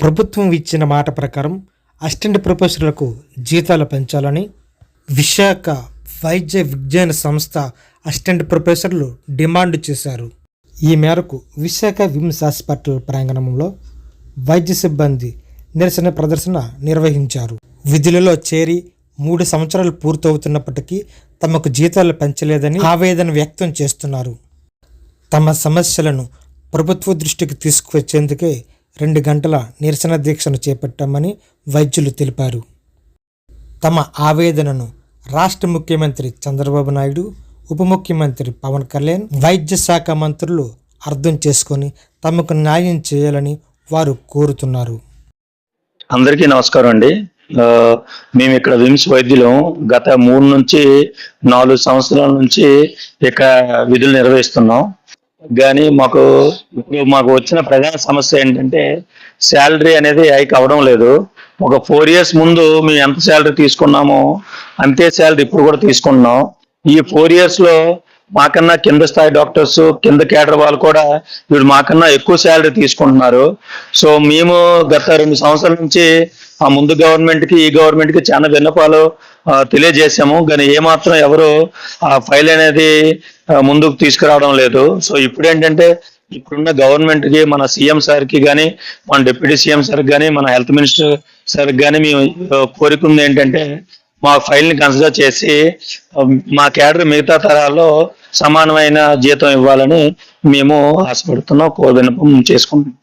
ప్రభుత్వం ఇచ్చిన మాట ప్రకారం అసిస్టెంట్ ప్రొఫెసర్లకు జీతాలు పెంచాలని విశాఖ వైద్య విజ్ఞాన సంస్థ అసిస్టెంట్ ప్రొఫెసర్లు డిమాండ్ చేశారు. ఈ మేరకు విశాఖ విమ్స్ హాస్పిటల్ ప్రాంగణంలో వైద్య సిబ్బంది నిరసన ప్రదర్శన నిర్వహించారు. విధులలో చేరి మూడు సంవత్సరాలు పూర్తవుతున్నప్పటికీ తమకు జీతాలు పెంచలేదని ఆవేదన వ్యక్తం చేస్తున్నారు. తమ సమస్యలను ప్రభుత్వ దృష్టికి తీసుకువచ్చేందుకే రెండు గంటల నిరసన దీక్షను చేపట్టామని వైద్యులు తెలిపారు. తమ ఆవేదనను రాష్ట్ర ముఖ్యమంత్రి చంద్రబాబు నాయుడు ఉప ముఖ్యమంత్రి పవన్ కళ్యాణ్ వైద్య శాఖ మంత్రులు అర్థం చేసుకొని తమకు న్యాయం చేయాలని వారు కోరుతున్నారు. అందరికీ నమస్కారం అండి. మేము ఇక్కడ విమ్స్ వైద్యులం. గత మూడు నుంచి నాలుగు సంవత్సరాల నుంచి ఇక విధులు నిర్వహిస్తున్నాం. కానీ మాకు ఇప్పుడు మాకు వచ్చిన ప్రధాన సమస్య ఏంటంటే శాలరీ అనేది హైక్ అవ్వడం లేదు. ఒక ఫోర్ ఇయర్స్ ముందు మేము ఎంత శాలరీ తీసుకున్నామో అంతే శాలరీ ఇప్పుడు కూడా తీసుకుంటున్నాం. ఈ ఫోర్ ఇయర్స్లో మాకన్నా కింద స్థాయి డాక్టర్స్ కింద కేడర్ వాళ్ళు కూడా వీడు మాకన్నా ఎక్కువ శాలరీ తీసుకుంటున్నారు. సో మేము గత రెండు సంవత్సరాల నుంచి ఆ ముందు గవర్నమెంట్కి ఈ గవర్నమెంట్కి చాలా విన్నపాలు తెలియజేశాము. కానీ ఏమాత్రం ఎవరు ఆ ఫైల్ అనేది ముందుకు తీసుకురావడం లేదు. సో ఇప్పుడు ఏంటంటే ఇప్పుడున్న గవర్నమెంట్కి మన సీఎం సార్కి కానీ మన డిప్యూటీ సీఎం సార్ కానీ మన హెల్త్ మినిస్టర్ సార్ కానీ మేము కోరుకుంది ఏంటంటే మా ఫైల్ని కన్సిడర్ చేసి మా క్యాడర్ మిగతా తరాల్లో సమానమైన జీతం ఇవ్వాలని మేము ఆశపడుతున్నాం కో విన్నపం చేసుకుంటున్నాం.